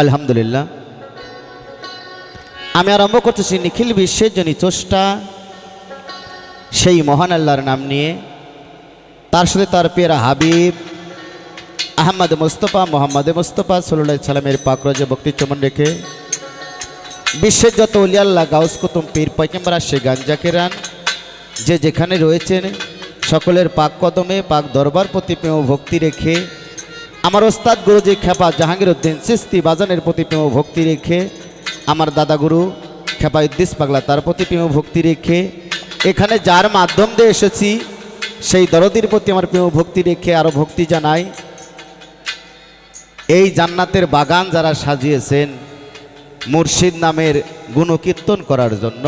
আলহামদুলিল্লাহ। আমি আরম্ভ করতেছি নিখিল বিশ্বের জনী চষ্টা সেই মহান আল্লাহর নাম নিয়ে। তার সাথে তার পেয়ারা হাবিব, আহমদ মুস্তফা, মোহাম্মদ মুস্তফা সাল্লাহ সালামের পাকরজে বক্তি চমন রেখে। বিশ্বের যত উলিয়াল্লাহ গাউস কুতুম, পীর পয়কেম্বরা সে গাঞ্জাকেরান যে যেখানে রয়েছেন, সকলের পাক কদমে, পাক দরবার প্রতি প্রেম ভক্তি রেখে আমার ওস্তাদ গুরুজি খেপা জাহাঙ্গীর উদ্দিন সিস্তি বাজানের প্রতি প্রেম ভক্তি রেখে, আমার দাদা গুরু খেপা ইদ্দিস পাগলা তার প্রতি প্রেম ভক্তি রেখে, এখানে যার মাধ্যম দিয়ে এসেছি, সেই দরদির প্রতি আমার প্রেম ভক্তি রেখে আরও ভক্তি জানাই। এই জান্নাতের বাগান যারা সাজিয়েছেন, মুর্শিদ নামের গুণকীর্তন করার জন্য,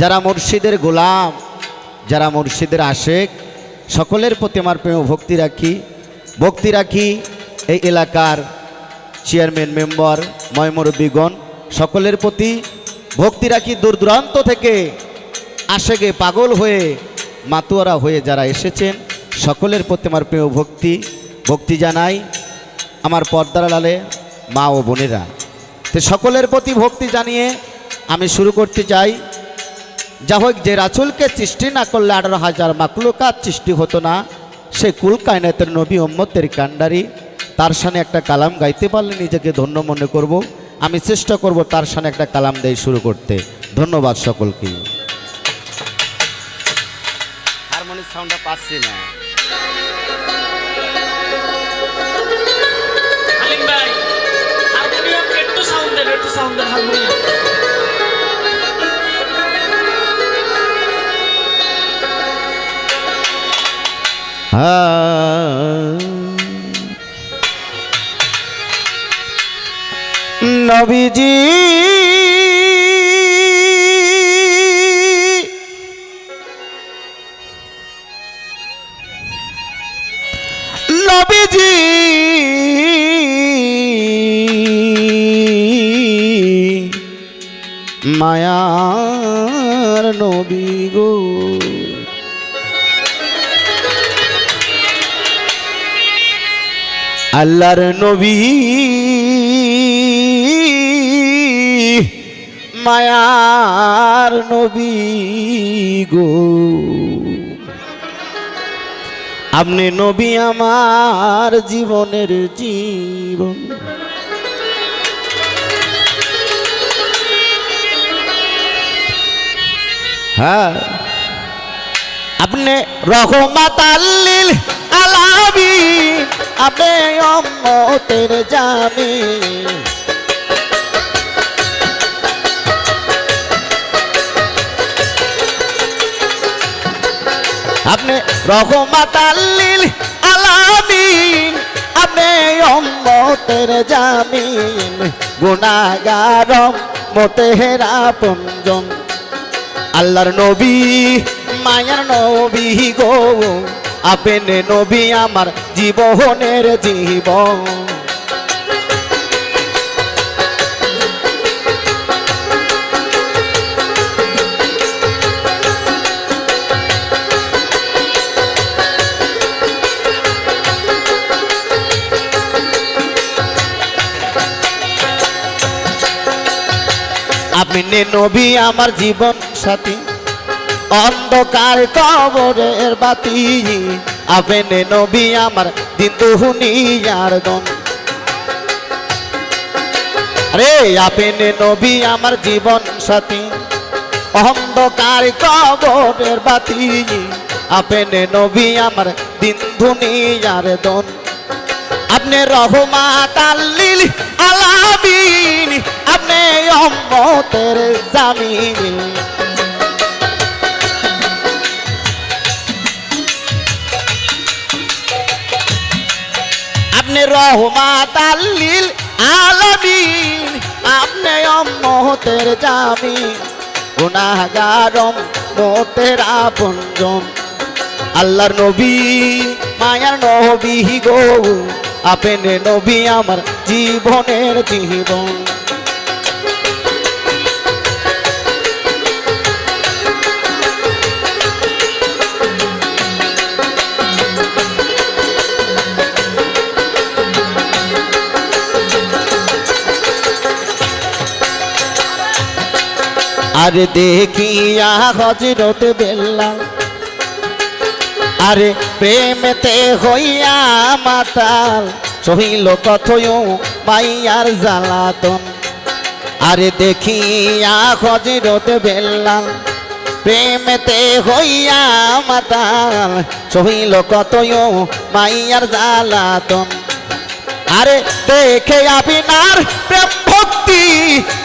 যারা মুর্শিদের গোলাম, যারা মুর্শিদের আশেক, সকলের প্রতি আমার প্রেম ভক্তি রাখি। ভক্তি রাখি এই এলাকার চেয়ারম্যান মেম্বার ময়মরবিগণ সকলের প্রতি ভক্তি রাখি দূর দূরান্ত থেকে আশেগে পাগল হয়ে মাতুয়ারা হয়ে যারা এসেছেন, সকলের প্রতি আমার প্রিয় ভক্তি ভক্তি জানাই আমার পর্দার আড়ালে মা ও বোনেরা। তো সকলের প্রতি ভক্তি জানিয়ে আমি শুরু করতে চাই। যা হোক যে রাসুলকে সৃষ্টি না করলে আঠারো হাজার মাকলুকাত সৃষ্টি হতো না সে কুল কায়নাতের নবী ওম্মতের কান্ডারি তার সামনে একটা কালাম গাইতে পারলে নিজেকে ধন্য মনে করব। আমি চেষ্টা করব তার সামনে একটা কালাম দিয়ে শুরু করতে। ধন্যবাদ সকলকে। হারমোনিক সাউন্ডটা পাচ্ছি না। হালিম ভাই হারমোনিয়াম একটু সাউন্ড দেন একটু সাউন্ড দেন হারমোনিয়াম নবীজি আল্লাহর নবী। মায়ার নবী গো। আপনি নবী আমার জীবনের জীবন। হ্যাঁ। আপনি রহমাত আল্লিল আলামিন। আপনি অম্মতের জামি। আপনি রহমাত আল্লিল আলামিন। আপনি অম্মতের জামিন। গুনাগারম মোতেরা পঞ্জন আল্লাহর নবী, মায়ার নবী গো। আপনি নবী আমার জীবনের জীবন। আপনি নবী আমার জীবন সাথী। অন্ধকার কবরের বাতি। আপনি নবী আমার দিন দন। আরে আপনি নবী আমার জীবন সাথী। অন্ধকার কবরের বাতি। আপনি নবী আমার দিন দুনিয়ার দন। আপনি রহমাত আল্লিল আলামিন, আপনি অম্মতের জামিন। আপনি রহমাত আল্লিল আলামিন, আপনি অম্মতের জামিন, গুনাহগারম মোতের আপনজন। আল্লাহর নবী, মায়ার নবী গো, আপনি নবী আমার জীবনের জীবন। আর দেখিয়া হজরত বেল্লাল, আরে প্রেমেতে হইয়া মাতাল, সহিল কথয় মাইয়ার জ্বালাতন। আরে দেখিয়া হজরত বেল্লাল, প্রেমেতে হইয়া মাতাল, সহিল কতয় মাইয়ার জ্বালাতন। আরে দেখে আপনার প্রেম ভক্তি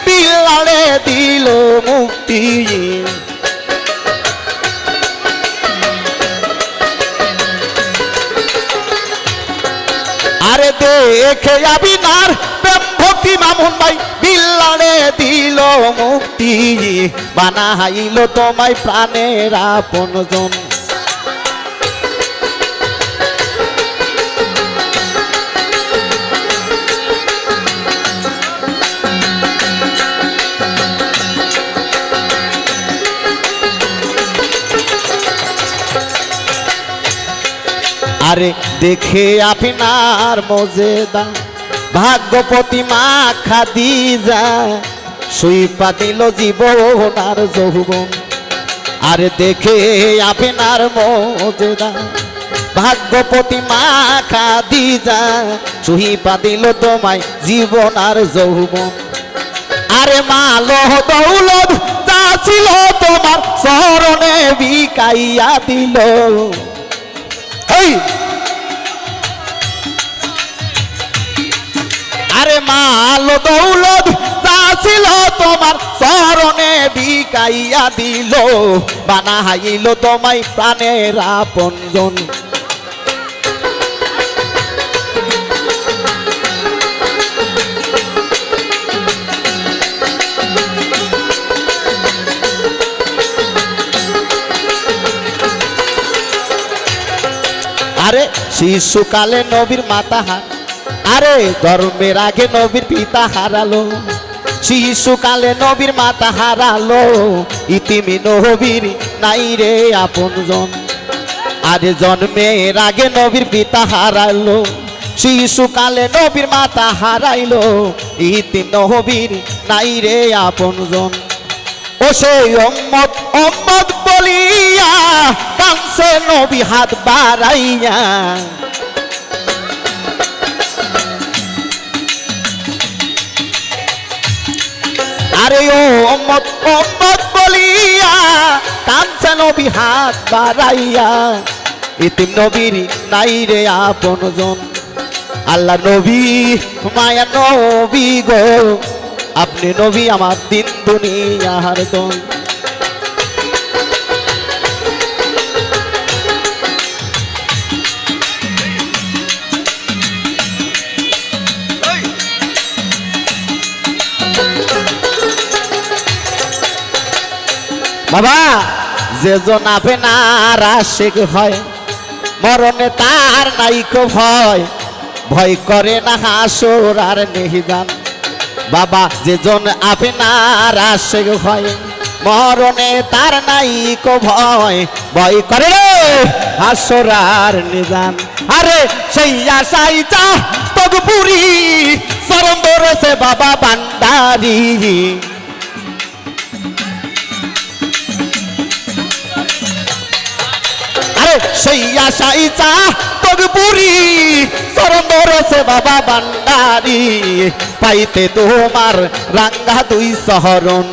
পিলারে দিল মুক্তি। আরে দেখে আপনার প্রেম ভক্তি মামুন ভাই বিল্লারে দিল মুক্তি। বানাইল তোমায় প্রাণের আপনজন। আরে দেখে আপনার মজেদা। ভাগ্যপতি মা খাদিজা, সুইপা দিল জীবন আর যৌবন। আরে দেখে আপনার মজেদা, ভাগ্যপতি মা খাদিজা, সুইপা দিল তোমায় জীবন আর যৌবন। আরে মালো দৌলত যা ছিল তোমার, স্মরণে বিকাইয়া দিল। এই আরে মাল দৌলত যা ছিল তোমার চরণে বিকাইয়া দিল। বানাইল তোমায় প্রাণের আপনজন। আরে শিশুকালে নবীর মাতা হার আরে ধর্মের আগে নবীর পিতা হারালো। শিশুকালে নবীর মাতা হারালো, ইতিমি নবীর নাই রে আপনজন আরে জন্মের আগে নবীর পিতা হারালো শিশুকালে নবীর মাতা হারাইলো ইতি নবীর নাই রে আপনজন ও সেই অম্মদ অম্মদ বলিয়া কানসে নবী হাত বাড়াইয়া। আরে ও অম্মদ অম্মদ বলিয়া কানসে নবী হাত বাড়াইয়া। ইতিম নবীর নাই রে আপনজন আল্লাহ নবী, মায়া নবী গো। আপনি নবী আমার দিন দুনিয়ার দন বাবা যে জন আপে না রাশেক হয়, মরণে তার নাইকো ভয় ভয় করে না হাসর আর নেহিদান। বাবা যে জন আপে না রাশেক হয়, মরণে তার নাইকো ভয় ভয় করে রে হাসর আর নিজান আরে, সেই আশাই চা তগপুরি বরসে বাবা বান্দারি সেই আশাই চা তোর বুড়ি চরণ রসে বাবা বান্ডারি পাইতে তোমার রাঙ্গা দুই শহরণ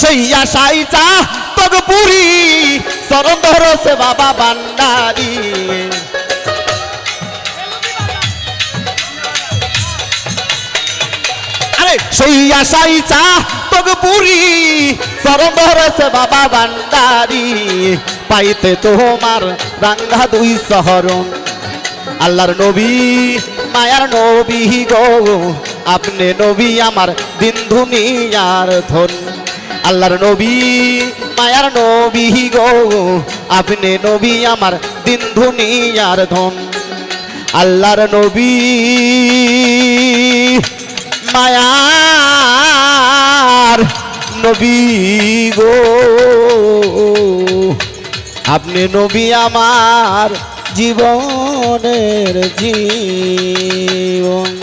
সেই আশাই চা বুড়ি চরণ রসে বাবা বান্ডারি আরে সেই আশাই চা তোকে পুরি। চরণ ধরেছে বাবা বান্ডারি পাইতে তোমার রাঙ্গা দুই শহরণ আল্লাহর নবী, মায়ার নবী গো। আপনি নবী আমার দিন দুনিয়ার ধন। আল্লাহর নবী মায়ার নবী গো, আপনি নবী আমার দিন দুনিয়ার ধন। আল্লাহর নবী মায়ার নবী গো। আপনি নবী আমার জীবনের জীবন।